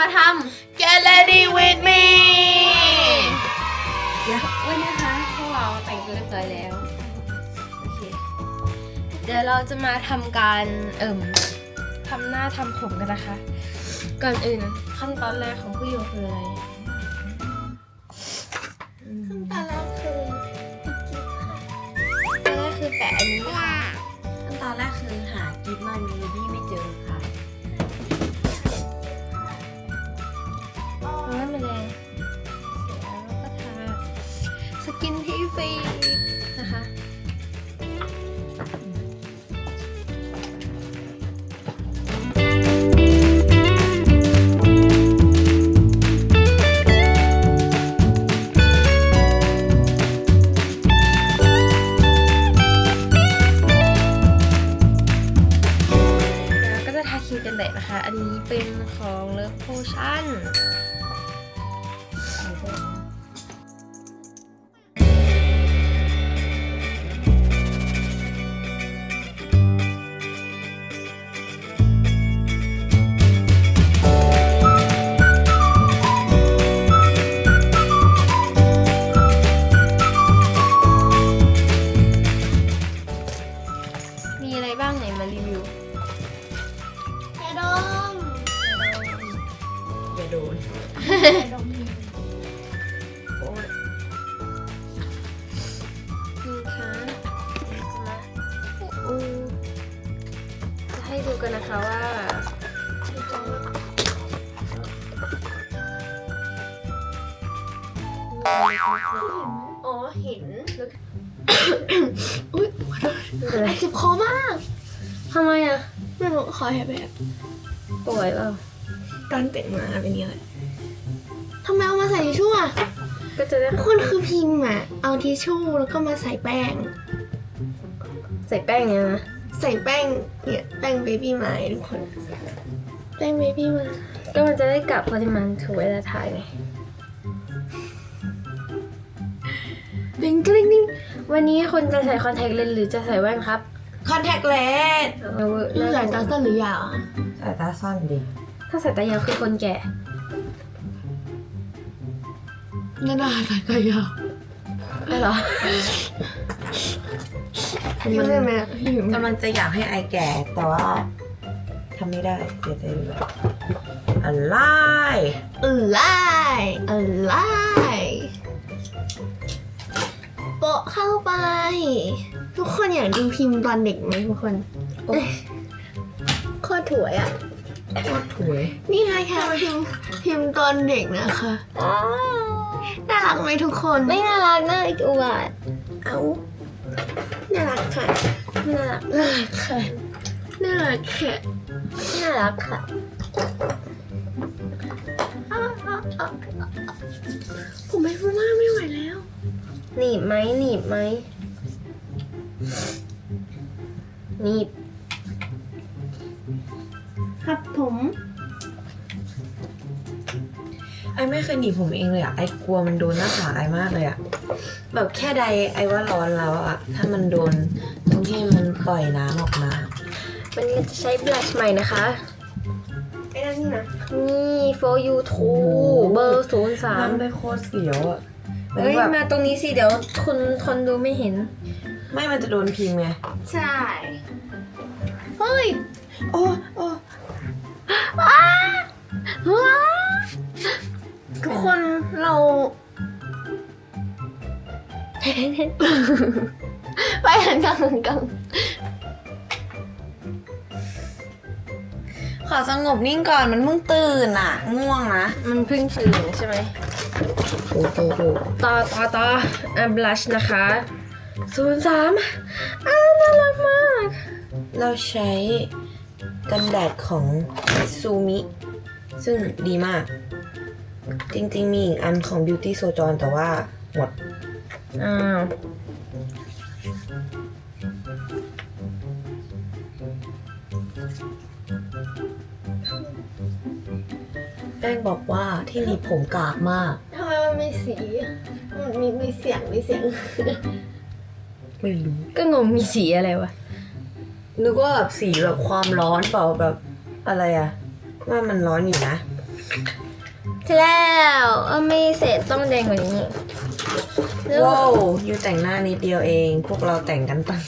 มาทำ Get ready with me วันนี้นะคะพวกเราแต่งตัวเรียบร้อยแล้วโอเคเดี๋ยวเราจะมาทำการเอิ่มทำหน้าทำผมกันนะคะ ก่อนอื่นขั้นตอนแรกของผู้หญิงคืออะไรอืมตอนแรกคือติ๊กกิ๊บค่ะขั้นตอนแรกคือแปะอันนี้ค่ะขั้นตอนแรกคือ กินที่ฟรี โอ้ยนี่ค่ะจะมาอืมจะให้ดูกันนะคะว่าอ๋อเห็นแล้วอุ้ยอะไรเจ็บคอมากทำไมอะ ไม่รู้คอแหบแบบป่วยเปล่าการแต่งมาเป็นนี้เลยทำ ไมเอามาใส่ทิชชู่อะก็จะได้ทุกคนคือพิมพ์อะเอาทิชชู่แล้วก็มาใส่แป้ง ใส่แป้งเนี่ยนะใส่แป้งเนี่ยแป้งเบบี้ไม้ทุกคน แป้งเบบี้ไม้ก็มันจะได้กลับปริมาณถูกเวลาถ่ายไงดึงกริ๊งดิ้งวันนี้คนจะใส่คอนแทคเลนส์หรือจะใส่แว่นครับคอนแทคเลนส์เอาเวอร์นี่ใส่ตาสั้นหรือยาว สายตาสั้นดิถ้าใส่ตายาวคือคนแก่ นั่นน่ะใส่ตายาวไม่หรอพิมพ์ได้ไหมพิมพ์กำลังจะอยากให้ไอแก่แต่ว่าทำไม่ได้เสียใจด้วยอะไรอะไรอะไรโปะเข้าไป ทุกคนอยากดูพิมพ์ตอนเด็กไหมทุกคนโอ้โคตรถวยอะโคตรถวย นี่ไงคะพิมพ์พิมพ์ตอนเด็กนะคะ น่ารักไหมทุกคน ไม่น่ารักนะไอ้อวดเอาน่ารักค่ะไม่น่ารักน่ารักค่ะ น่ารักค่ะ น่ารักค่ะอ้าวอ้าวอ้าวผมไม่พูดมากไม่ไหวแล้ว หนีบไหมหนีบไหมหนีบ ครับผม ไอไม่เคยหนีบผมเองเลยอะไอกลัวมันโดนหน้าผากไอมากเลยอะแบบแค่ใดไอว่าร้อนแล้วอะถ้ามันโดนตรงที่มันปล่อยน้ำออกมา วันนี้จะใช้บลัชใหม่นะคะ ไอ้นั่นนี่นะนี่ for you two เบอร์ศูนย์สามน้ำได้โคตรเสียวอะมันเอ้ย แบบมาตรงนี้สิเดี๋ยวคุณคนดูไม่เห็น ไม่มันจะโดนพิมพ์ไงใช่ เฮ้ย โอ้โอ้ว้า ทุกคนเรา ไปหันกลางหันกลางขอสงบนิ่งก่อนมันเพิ่งตื่นอะง่วงนะ มันเพิ่งตื่นใช่ไหมโอ้โหต่อต่อต่ออะบลัชนะคะศูนย์สามอ่าน่ารักมาก เราใช้กันแดดของซูมิ ซึ่งดีมาก จริง ๆ มีอีกอันของ Beauty s o j o n แต่ว่าหมด อ้าว แป้งบอกว่าที่หนีบผมกากมาก ทำไมมันมีสีอะมันมีมีเสียงมีเสียง ไม่รู้ ก็งงมีสีอะไรวะ นึกว่าแบบสีแบบความร้อนเปล่าแบบอะไรอะว่ามันร้อนอยู่นะเสร็จ แล้วเออไม่เสร็จต้องแดงกว่านี้แล้วว้าวอยู่แต่งหน้านิดเดียวเอง พวกเราแต่งกันตั้ง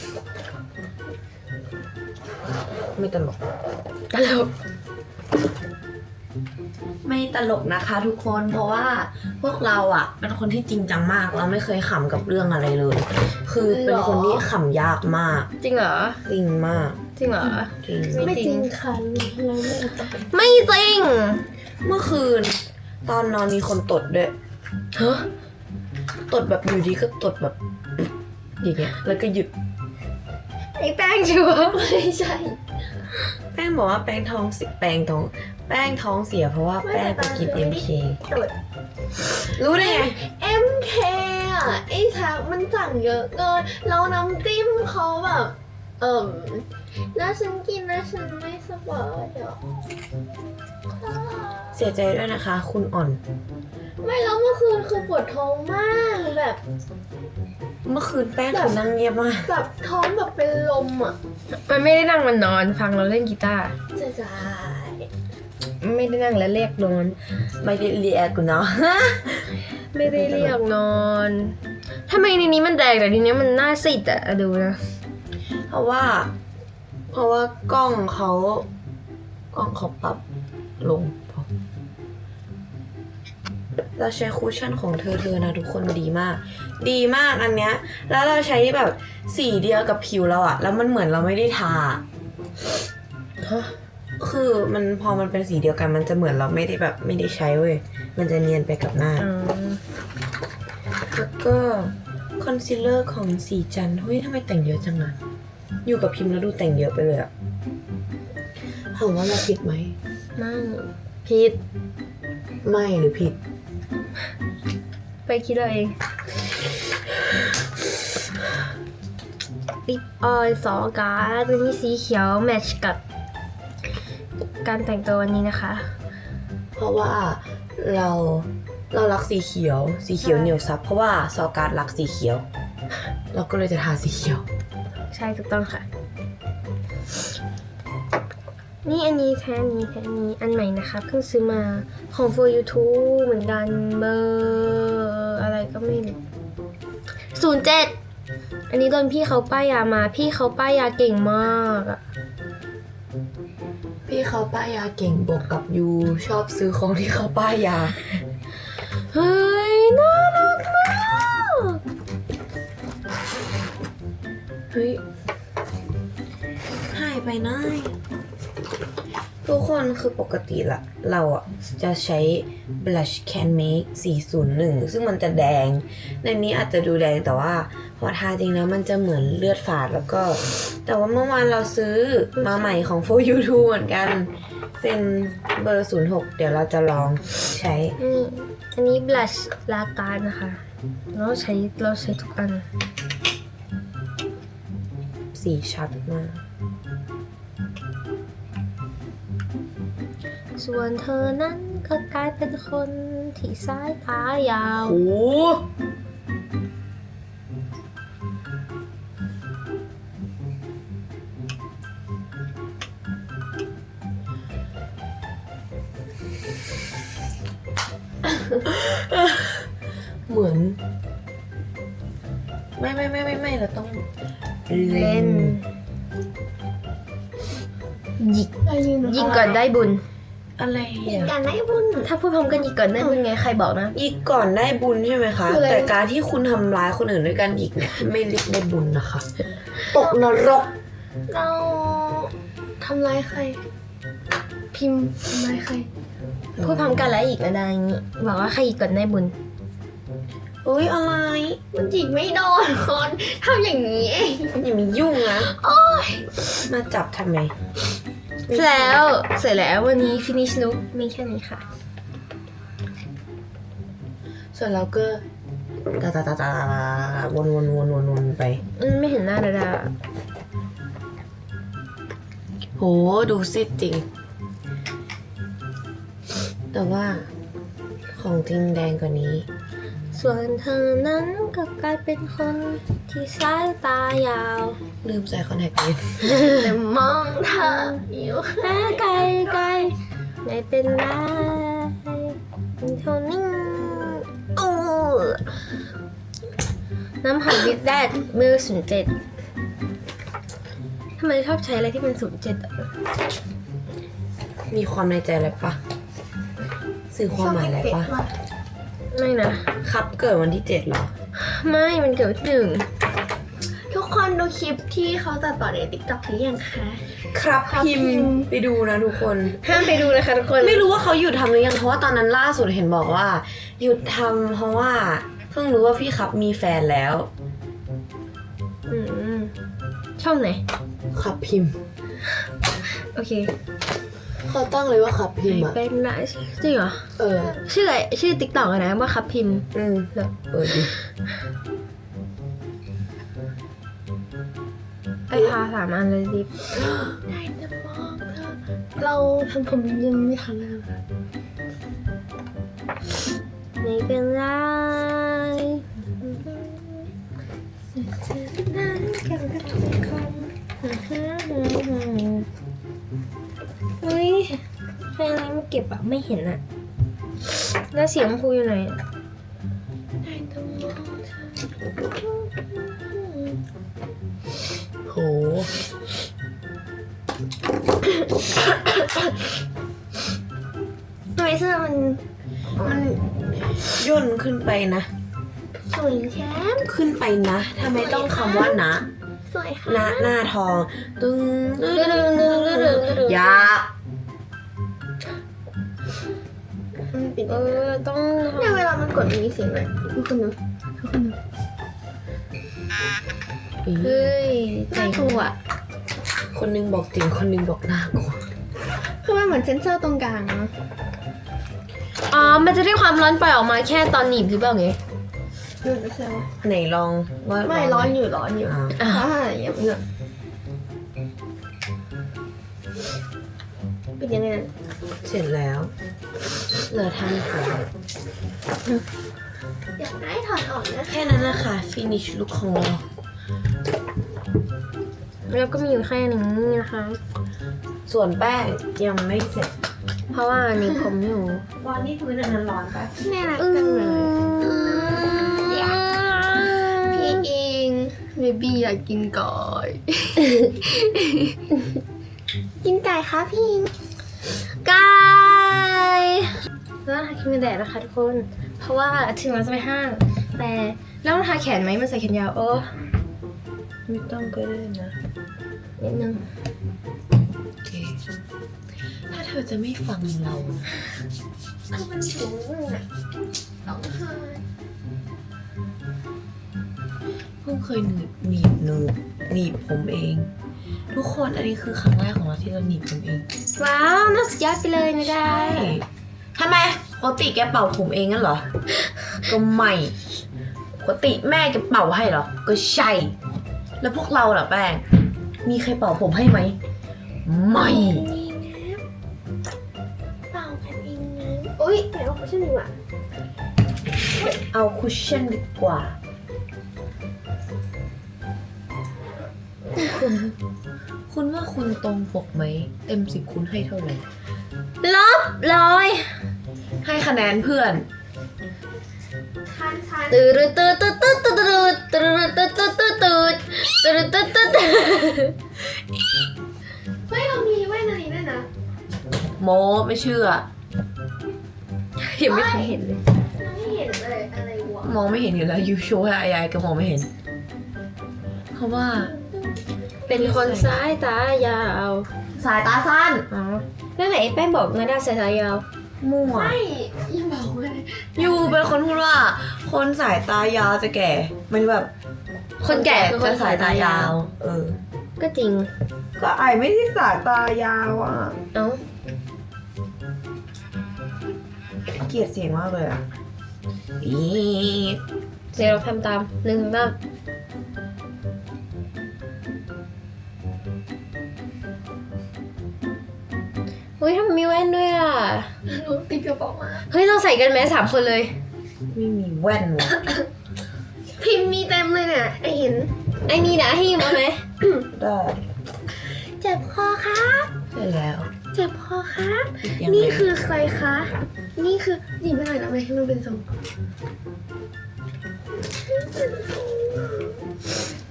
ไม่ตลกตลกไม่ตลกนะคะทุกคนเพราะว่าพวกเราอะ เป็นคนที่จริงจังมาก เราไม่เคยขำกับเรื่องอะไรเลย คือเป็นคนที่ขำยากมาก จริงเหรอจริงมาก จริงเหรอจริงไม่ไม่จจริริงงค่ะเราไม่เอาไปไม่จริง เมื่อคืน ตอนนอนมีคนตดด้วยฮะตดแบบอยู่ดีก็ตดแบบ อย่างเงี้ย แล้วก็หยุด ไอ้แป้งชัวร์ไม่ใช่ แป้งบอกว่าแป้งท้องเสิแป้งท้อง แป้งท้องเสียเพราะว่าแป้งไปกิน MK รู้ได้ไงเอ็มเคอะไอ้ชักมันสั่งเยอะเกินแล้วน้ำจิ้มเขาแบบ เอิ่มแล้วฉันกินแล้วฉันไม่สบายอะเสียใจด้วยนะคะ คุณอ่อน ไม่แล้วเมื่อคืนคือปวดท้องมากแบบเมื่อคืนแป้งคือนั่งเงียบมาก แบบท้องแบบเป็นลมอะมันไม่ได้นั่งมันนอนฟังเราเล่นกีตาร์จะจายไม่ได้นั่งแล้วเรียกนอน ไม่ได้เรียกกูเนาะไม่ได้เรียกนอนทำไมในนี้มันแดงแต่ทีนี้มันหน้าซีดอะดูนะ เพราะว่า เพราะว่ากล้องเขากล้องเขาปรับลงเราใช้คูชั่นของเธอเธอนะทุกคนดีมาก ดีมากอันเนี้ย แล้วเราใช้แบบสีเดียวกับผิวเราอะแล้วมันเหมือนเราไม่ได้ทาคือมันพอมันเป็นสีเดียวกันมันจะเหมือนเราไม่ได้แบบไม่ได้ใช้เว้ย มันจะเนียนไปกับหน้าอ๋อแล้วก็คอนซีลเลอร์ของสีจันทร์เฮ้ยทำไมแต่งเยอะจังอะ อยู่กับพิมพ์แล้วดูแต่งเยอะไปเลยอะถามว่าเราผิดไหมไม่ผิด ไม่หรือผิด ไปคิดเอาเองลิปออยล์ซอการ์ดตัวนี้สีเขียว แมทช์กับ การแต่งตัววันนี้นะคะ เพราะว่าเราเรารักสีเขียว สีเขียวเหนียวซับ เพราะว่าซอการ์ดรักสีเขียว เราก็เลยจะทาสีเขียว ใช่ถูกต้องค่ะ นี่อันนี้แท้อันนี้แท้อันนี้อันใหม่นะคะเพิ่งซื้อมาของ for YouTube เหมือนกันเบอร์อะไรก็ไม่รู้ศูนย์เจ็ดอันนี้โดนพี่เขาป้ายยามา พี่เขาป้ายยาเก่งมากอะพี่เขาป้ายยาเก่งบวกกับยูชอบซื้อของที่เขาป้ายยา เฮ้ย ฮ้ยหายไปไหนทุกคนคือปกติละเราอะ จะใช้ blush can make 401 ซึ่งมันจะแดง ในนี้อาจจะดูแดงแต่ว่าพอทาจริงแล้วมันจะเหมือนเลือดฝาดแล้วก็ แต่ว่าเมื่อวานเราซื้อมาใหม่ของ for you too เหมือนกัน เป็นเบอร์ 06 เดี๋ยวเราจะลองใช้นี่อันนี้ blush ลาการนะคะ เราใช้เราใช้ทุกอัน สีชัดมาก ส่วนเธอนั้นก็กลายเป็นคนที่สายตายาว โอ้โหเหมือน ไม่ไม่ไม่ไม่ไม่เราต้อง เล่น หยิกไปยืนหยิกก่อนได้บุญ อะไรอีกอะการได้บุญ ถ้าพูดพร้อมกันหยิกก่อนได้บุญไงใครบอกนะหยิกก่อนได้บุญใช่ไหมคะ คืออะไร แต่การที่คุณทำร้ายคนอื่นด้วยการหยิกเนี่ยไม่เรียกได้บุญนะคะ ตกนรก เราทำร้ายใคร พิมพ์ทำร้ายใคร พูดพร้อมกันแล้วอีกนะได้อย่างนี้บอกว่าใครหยิกก่อนได้บุญ เอ้ยอะไรมันจิกไม่โดนคนทำอย่างนี้เองอย่ามียุ่งนะมาจับทำไมเสร็จแล้วเสร็จแล้ววันนี้ finish look มีแค่นี้ค่ะ ส่วนเราก็ตาตาตาตาวนวนวนวนวนไปอืมไม่เห็นหน้าดาดาโหดูซิดจริง แต่ว่า ของจริงแดงกว่านี้ ส่วนเธอนั้นก็กลายเป็นคนที่สายตายาว ลืมใส่คอนแทคเลนส์แต่มองเธออยู่แม่ไกลไกลไม่เป็นไรโทนิ่งโอ้น้ำหอมวิดแดดมือศูนย์เจ็ดทำไมชอบใช้อะไรที่เป็นศูนย์เจ็ดมีความในใจอะไรปะ สื่อความหมายอะไรปะไม่นะ ครับเกิดวันที่เจ็ดเหรอ ไม่มันเกิดวันที่หนึ่งทุกคนดูคลิปที่เขาตัดต่อในติ๊กต็อกหรือยังคะครับครับพิมพิมพ์พ์ไปดูนะทุกคนห้ามไปดูนะคะทุกคน ไม่รู้ว่าเขาหยุดทำหรือยังเพราะว่าตอนนั้นล่าสุดเห็นบอกว่า หยุดทำเพราะว่า เพิ่งรู้ว่าพี่ครับมีแฟนแล้วอืมช่องไหน ครับพิมพ์ โอเค เขาตั้งเลยว่าครับพิมพ์อะเป็นนะจริงเหรอ เออ ชื่ออะไรชื่อติ๊กต็อกนะว่าครับพิมพ์ อืมเหรอเออดิไอพาสามอันเลยดิได้แต่มองเธอเราทำผมยังไม่ทันเลยนะไม่เป็นไร อุ้ยใครอะไรมาเก็บอะไม่เห็นอะแล้วเสียงครูอยู่ไหนอะได้แต่มองเธอโห ทำไมเสื้อมันมันย่นขึ้นไปนะ สวยแชมป์ขึ้นไปนะทำไมต้องคำว่านะ สวยค่ะหน้าหน้าทองตึงตึงดึงดึงดึงดึงดึงดึงยามันปิดเออต้องเนี่ยเวลามันกดมันมีเสียงเลยทุกคนดูทุกคนดูเฮ้ยน่ากลัวคนนึงบอกจริงคนนึงบอกน่ากลัวคือมันเหมือนเซนเซอร์ตรงกลางเนาะอ๋อ มันจะได้ความร้อนปล่อยออกมาแค่ตอนหนีบหรือเปล่าไง ดูไม่ใช่ว่าไหนลองว่าไม่ร้อนอยู่ร้อนอยู่อ่าอะอ่าอย่างเงี้ยเป็นยังไงนะเสร็จแล้วเหลือทำผมอยากให้ถอดออกนะแค่นั้นนะคะ finish look ของเราแล้วก็มีอยู่แค่นี้นะคะ ส่วนแป้งยังไม่เสร็จ เพราะว่าหนีบผมอยู่ร้อนนี่พื้นอันนั้นร้อนปะแน่รักจังเลย พี่อิงเบบี้อยากกินก่อยกินไก่คะพี่อิงกายแล้วทาครีมกันแดดนะคะทุกคน เพราะว่าถึงเราจะไปห้าง แต่แล้วต้องทาแขนไหมมันใส่แขนยาวโอ้ไม่ต้องก็ได้นะนิดนึงโอเคถ้าเธอจะไม่ฟังเราคือมันสูงมากร้องไห้ พิ่งเคยหนีบหนีบหนีบหนีบผมเอง ทุกคนอันนี้คือครั้งแรกของเราที่เราหนีบผมเองว้าวน่าสุดยอดไปเลยนะได้ทำไมปกติแกเป่าผมเองงั้นเหรอ ก็ไม่ปกติแม่แกเป่าให้เหรอ ก็ใช่ แล้วพวกเราล่ะแป้ง มีใครเป่าผมให้ไหม ไม่นี่นะเป่ากันเองนะอุ้ยแต่ว่าเขาชื่อหนึ่งว่ะเอาคุชชั่นดีกว่า คุณคุณว่าคุณตรงปกไหม เต็มสิบคุณให้เท่าไหร่ลบร้อยให้คะแนนเพื่อนคันคันตื่นตื่นตื่นตื่นตื่นตื่นตื่นตื่นตื่นตื่นตื่นตื่นตื่นตื่นเฮ้ยเรามีแว่นอันนี้ด้วยนะโมไม่เชื่อยังไม่ทันเห็นเลยเราไม่เห็นเลยอะไรวะมองไม่เห็นอยู่แล้วยูโชว์ให้อายายก็มองไม่เห็นเพราะว่า เป็นคนสายตายาวสายตาสั้นอ๋อแล้วไหนแป้งบอกนาดาสายตายาว มั่วไม่ยังบอกเลยยูเป็นคนพูดว่า คนสายตายาวจะแก่มันแบบคนแก่คือคนจะสายตายาวเออ ก็จริง ก็ไอไม่ได้สายตายาวอะ เอ้าเกลียดเสียงมากเลยอะอีเดี๋ยวเราทำตามหนึ่งสองสาม เฮ้ยทำไมมีแว่นด้วยอะรู้ติดกระเป๋ามา เฮ้ย เราใส่กันไหมสามคนเลย ไม่มีแว่นว่ะพิมพ์มีเต็มเลยเนี่ยไอเห็น ไอ้นี่นะให้ยืมเอาไหมได้เจ็บคอครับใช่แล้วเเจ็บคอครับ ยังไงนี่คือใครคะ นี่คือหยิบไปหน่อยนะไม่ให้มันเป็นทรง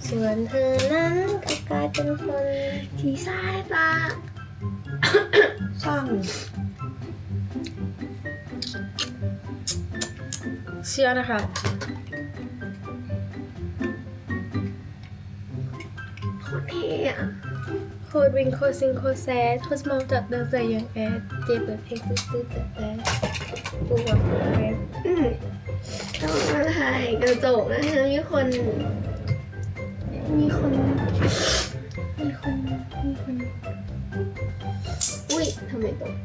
ส่วนเธอนั้นก็กลายเป็นคนที่สายตา ช่างเชื่อนะคะ โคตรเท่อะโคตรวิงโคตรซิงโคตรแซดโคตรมองจากเดินใจยังแอดเจ็บแบบเพลงตื้อๆแต่แต่ปวดหัวแรงอืมต้องมาถ่ายกระจกนะคะมีคน มีคน ไมตก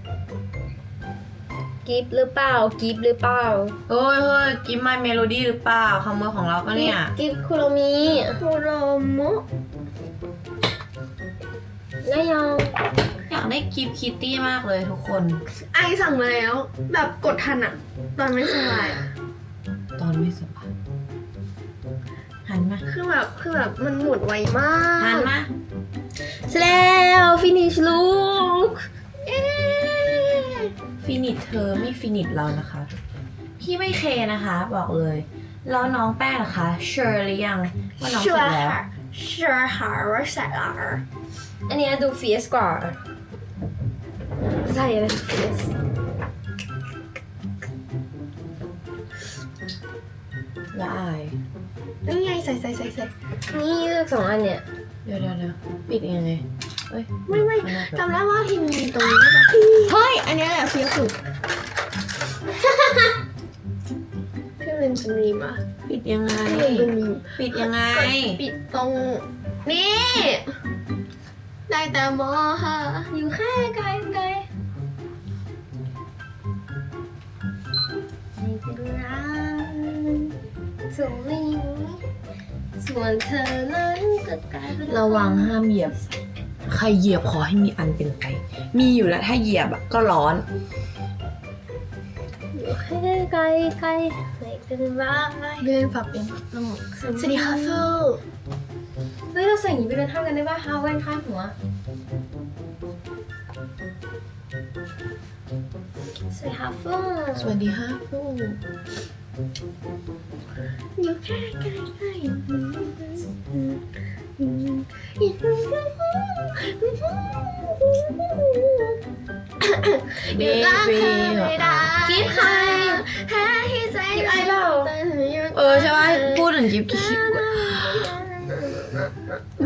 กิฟหรือเปล่ากิฟหรือเปล่าเฮ้ยเฮ้ยกิมไมเมโลดี้หรือเปล่าคำมือของเราปะเนี่ยกิฟคุโรมิโคโรโมะนายองอยากได้กิฟคิตตี้มากเลยทุกคน ไอสั่งมาแล้ว แบบกดทันอะตอนไม่สบายอะตอนไม่สบายหันมาคือแบบคือแบบมันหมดไวมากหันมาเสร็จแล้วฟินิชลุกเอ๊ะ ฟินิชเธอไม่ฟินิชเรานะคะ พี่ไม่เคนะคะ บอกเลย แล้วน้องแป้งนะคะเชื่อหรือยังว่าน้องเสร็จแล้วเชื่อหาว่าใส่ละอันเนี้ยดูเฟียสกว่าใส่อะไรเฟียสละอายนี่ไงใส่ใส่ใส่ใส่นี่เลือกสองอันเนี่ยเดี๋ยวเดี๋ยวเดี๋ยวปิดยังไง เอ้ยไม่ไม่ข้างหน้าก่อนจำได้ว่าพิมพ์มีตรงนี้ปะเฮ้ย อันเนี้ยแหละเฟี้ยวสุดพี่เล่นเป็นมีมอะปิดยังไงพี่เล่นเป็นมีมปิดยังไงกดปิดตรงนี่ ได้แต่มอค่ะ อยู่แค่ไกลไกลไม่เป็นไรส่วนนี้ส่วนเธอนั้นก็กลายเป็นระวังห้ามเหยียบ ใครเหยียบขอให้มีอันเป็นไป มีอยู่แล้วถ้าเหยียบอะก็ร้อนอยู่แค่ไกลไกลไม่เป็นไรพี่เล่นฝับเองน้องสวัสดีค่ะฟูเฮ้ยเราใส่อย่างนี้ไปเดินห้างกันได้ป่ะฮาแว่นข้างหัวใส่ฮาฟูสวัสดีค่ะฟูอยู่แค่ใกล้ใกล้ อยู่ล่างเธอไม่ได้กิฟใครแพ้ให้ใจกิฟไอเปล่าเออใช่ไหมพูดถึงกิฟต์คิด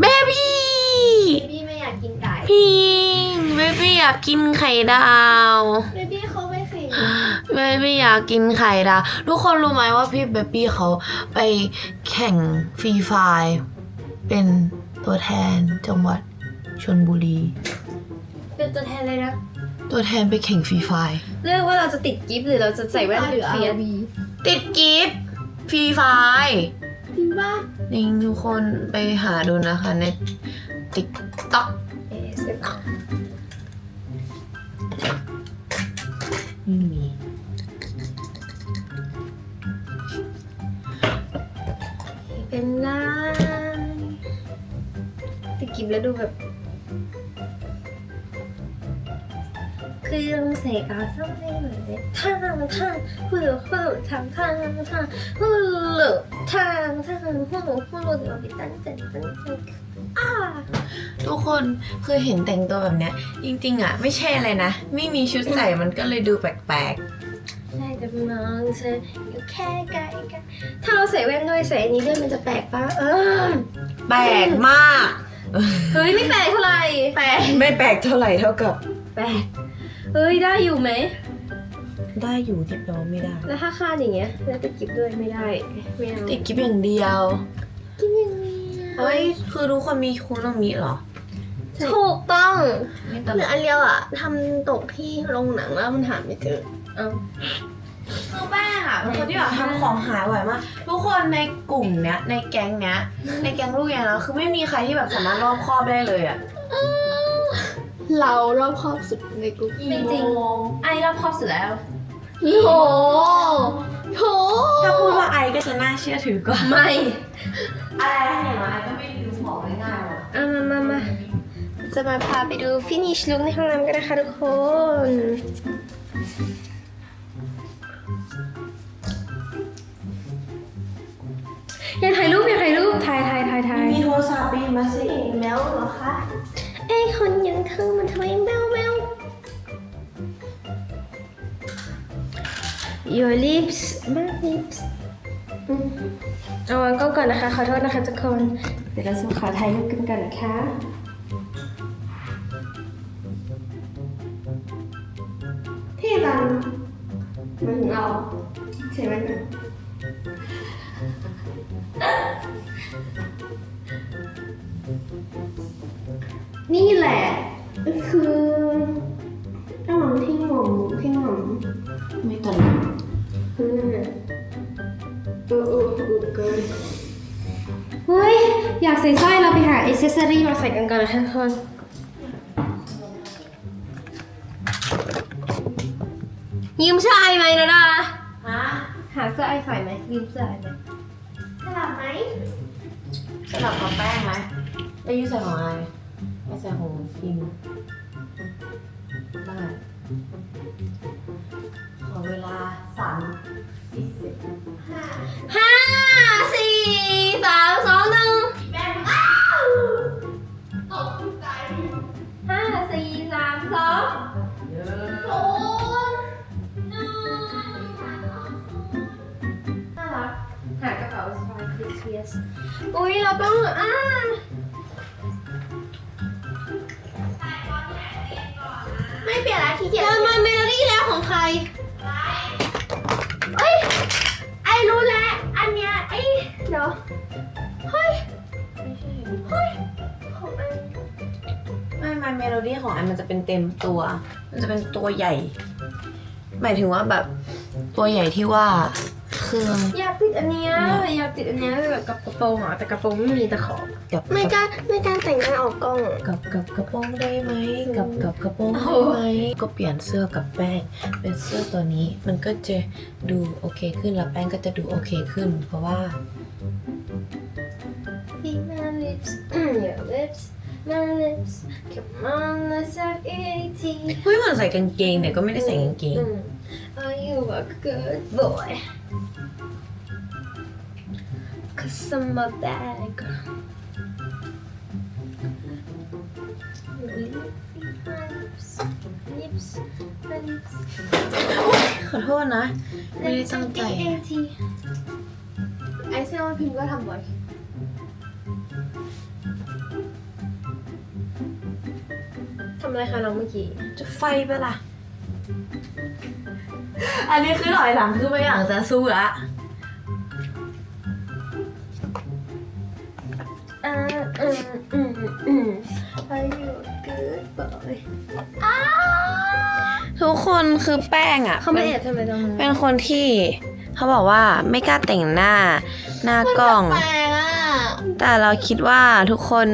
เบบี้พี่ไม่อยากกินไก่พิงเบบี้อยากกินไข่ดาวเบบี้เขาไม่เคยเบบี้อยากกินไข่ดาวทุกคนรู้ไหมว่าพี่เบบี้เขาไปแข่งฟรีไฟร์ เป็นตัวแทนจังหวัดชนบุรี เป็นตัวแทนเลยนะ ตัวแทนไปแข่งฟรีไฟร์เลือกว่าเราจะติดกิฟต์หรือเราจะใส่แว่นเป็นเฟียสบีติดกิฟต์ฟรีไฟร์จริงป่ะนี่ทุกคนไปหาดูนะคะในติ๊กต็อกเอสเอ็มอาร์ไม่มีเป็นไรติ ดกิฟต์แล้วดูแบบคือยังเสกาซ้ำให้หน่อยเลยท่ามันท่าพูดพูดทำท่ามันท่าพูดท่ามันท่าพูดพูดเดี๋ยวไปตั้งใจตั้งใจอ่ทุกคนคือเห็นแต่งตัวแบบเนี้ย จริงๆอะ ไม่ใช่อะไรนะ ไม่มีชุดใส่มันก็เลยดูแปลกๆใช่แต่มองเธออยู่แค่ไกลกันถ้าเราใส่แว่นด้วยใส่อันนี้ด้วยมันจะแปลกปะเออแปลกมาก เฮ้ยไม่แปลกเท่าไหร่แปลกไม่แปลกเท่าไหร่เท่ากับ แปลกเฮ้ยได้อยู่ไหมได้อยู่ที่แปลว่าไม่ได้ แล้วถ้าคาดอย่างเงี้ยแล้วติดกิฟด้วยไม่ได้ไม่เอาติดกิฟอย่างเดียวกิฟยังไงเฮ้ยคือทุกคนมีคุโนมิเหรอถูกต้องไม่ตหลรือกอันเดียวอะทำตกที่โรงหนังแล้วมันหาไม่เจอเอา คือแป้งอะเป็นคนที่แบบทำของหายบ่อยมากทุกคนในกลุ่มเนี้ยในแก๊งเนี้ย ในแก๊งลูกอย่างนะคือไม่มีใครที่แบบสามารถรอบคอบได้เลยอะเรารอบครอบสุดในกลุ่มจริงๆไอ้รอบครอบสุดแล้วโหโหถ้าพูดว่าไอก็จะน่าเชื่อถือกว่าไม่อะไรอย่างไรก็ไม่ดูหมอง่ายๆหรอกเอามามามาจะมาพาไปดู finish look ในห้องน้ำกันนะคะทุกคน อยากถ่ายรูปอยากถ่ายรูปถ่ายถ่ายถ่ายถ่ายมีโทรศัพท์ปีมาสิแมวเหรอคะไอ้คนอยังเธอมันทำไมแมวแมว Your lips my lips อืมเอาวางกล้องก่อนนะคะ ขอโทษนะคะทุกคน เดี๋ยวเราจะมาขอถ่ายรูปกันก่อนนะคะเท่จังมันถึงเราใช่ไหมกั นี่แหละ คือระหว่างที่หม่อมที่หม่อมไม่ตลกเออเออเออเออเกินเฮ้ย อยากใส่สร้อยเราไปหาอิสเซสซอรี่มาใส่กันก่อนนะทุกคนยืมเสื้อไอไหมนะดาฮะ หาเสื้อไอใส่ไหมยืมเสื้อไอไหมสลับไหมสลับกับแป้งไหมไปยูใส่ของอะไรไปใส่ของพิมได้ขอเวลาสามสี่สิบห้า องอ่าไม่เปลี่ยนละขี้เกียจตอนมาเมโลดี้แล้วของใครเอ้ยไอรู้แล้วอันเนี้ยไอเดี๋ยวเฮ้ยเฮ้ยของไอไม่ไม่เมโลดี้ของอันมันจะเป็นเต็มตัว มันจะเป็นตัวใหญ่ หมายถึงว่าแบบตัวใหญ่ที่ว่าเครื่องอยากติดอันเนี้ยอยากติดอันเนี้ยแบบกับกระโปรงอะแต่กระโปรงไม่มีตะขอกับไม่กล้าไม่กล้าแต่งหน้าออกกล้อง กับกับกระโปรงได้ไหมกับกับกระโปรงได้ไหมก็เปลี่ยนเสื้อกับแป้ง เป็นเสื้อตัวนี้มันก็จะดูโอเคขึ้นแล้วแป้งก็จะดูโอเคขึ้น เพราะว่า Eat my lips your lips my lips come on let's have eighty เฮ้ยเหมือนใส่กางเกงแต่ก็ไม่ได้ใส่กางเกง Are you a good boy Cause I'm a bad girl Lips, lips, my lips ขอโทษนะ ไม่ได้ตั้งใจ eighty ไอเชื่อว่าพิมพ์ก็ทำบ่อย ทำอะไรคะน้องเมื่อกี้ จะไฟไปล่ะ อันนี้คือถอยหลังคือไม่อยากจะสู้ละ อ่าอืมอืมอืม Are you a good boy ทุกคนคือแป้งอะเขาไม่แอบทำไมตรงนั้นเป็นคนที่เขาบอกว่าไม่กล้าแต่งหน้า หน้ากล้อง แปลกอะแต่เราคิดว่าทุกคน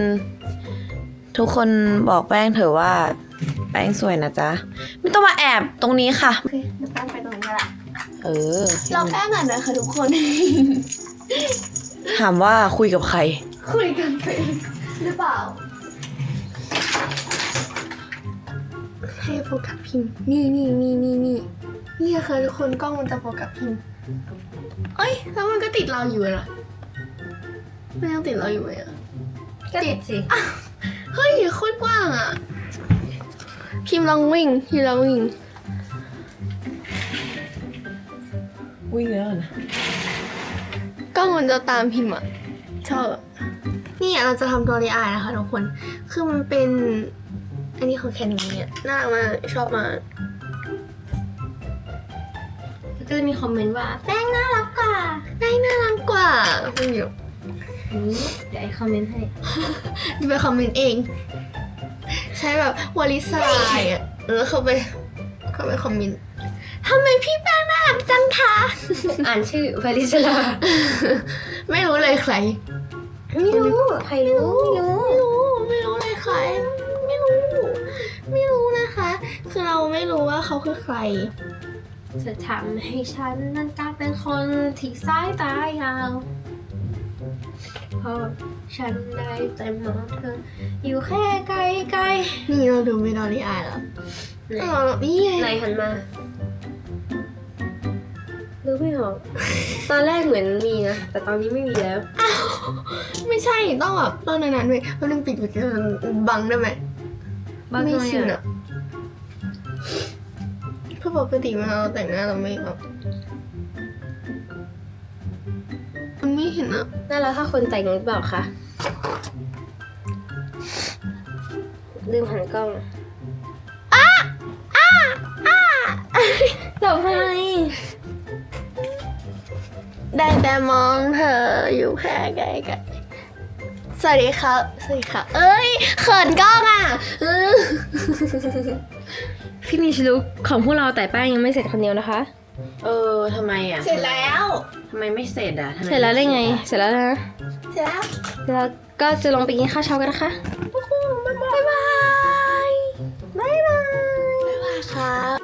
ทุกคนบอกแป้งเถอะว่า แป้งสวยนะจ๊ะ ไม่ต้องมาแอบตรงนี้ค่ะ โอเคเดี๋ยวแป้งไปตรงนี้ละเออ เราแป้งก่อนนะคะทุกคน ถามว่าคุยกับใคร คุยกันไปหรือเปล่า ให้โฟกัสพิมพ์นี่นี่นี่นี่นี่นี่ค่ะทุกคนกล้องมันจะโฟกัสพิมพ์เอ้ย แล้วมันก็ติดเราอยู่เหรอมันยังติดเราอยู่ไหมอะก็ติดสิเฮ้ยโคตรกว้างอะ พิมพ์ลองวิ่งพิมพ์ลองวิ่ง วิ่งแล้วนะกล้องมันจะตามพิมพ์อะชอบอะ นี่เราจะทำตัวรีอายนะคะทุกคน คือมันเป็น อันนี้ของแคนนี้อะน่ารักมากชอบมากแล้วก็จะมีคอมเมนต์ว่าแป้งน่ารักกว่าได้น่ารักกว่าคุณอยู่อืมเดี๋ยวไอคอมเมนต์ให้ดูไปคอมเมนต์เอง ใช้แบบวอลิสลายอะแล้วเขาไปเขาไปคอมเมนต์ทำไมพี่แป้งน่ารักจังคะ อ่านชื่อวาริชลาไม่รู้เลยใคร ไม่รู้ใครรู้ไม่รู้ไม่รู้ไม่รู้เลยใครไม่รู้ ไม่รู้นะคะ คือเราไม่รู้ว่าเขาคือใครจะทำให้ฉันนั้นกลายเป็นคนที่สายตายาวเพราะฉันได้แต่มองเธอ อยู่แค่ไกลไกลนี่เราดูไม่ดอลลี่อายแล้วๆไหนอ๋อนี่ไงไหนหันมา ดูไม่ออก ตอนแรกเหมือนมีนะ แต่ตอนนี้ไม่มีแล้ว ไม่ใช่ต้องแบบต้องนานๆด้วยต้องนึงปิดปิดบังได้ไหมบางไม่ทำไมชินอะอะเพราะปกติเวลาเราแต่งหน้าเราไม่แบบมันไม่เห็นอะน่ารักถ้าคนแต่งหรือเปล่าคะลืมหันกล้องอ้าอ้าอ้าหลบทำ ไมได้แต่มองเธออยู่แค่ไกลๆสวัสดีครับ สวัสดีครับเอ้ย เขินกล้องอะเออฟินิชลุคของพวกเราแต่แป้งยังไม่เสร็จคนเดียวนะคะ เออทำไมอะเสร็จแล้ว ทำไมไม่เสร็จอะทำมเสร็จแล้วได้ไง เสร็จแล้วนะ เสร็จแล้ว แล้วก็จะลงไปกินข้าวเช้ากันนะคะบ๊ายบาย บ๊ายบาย บ๊ายบายครับ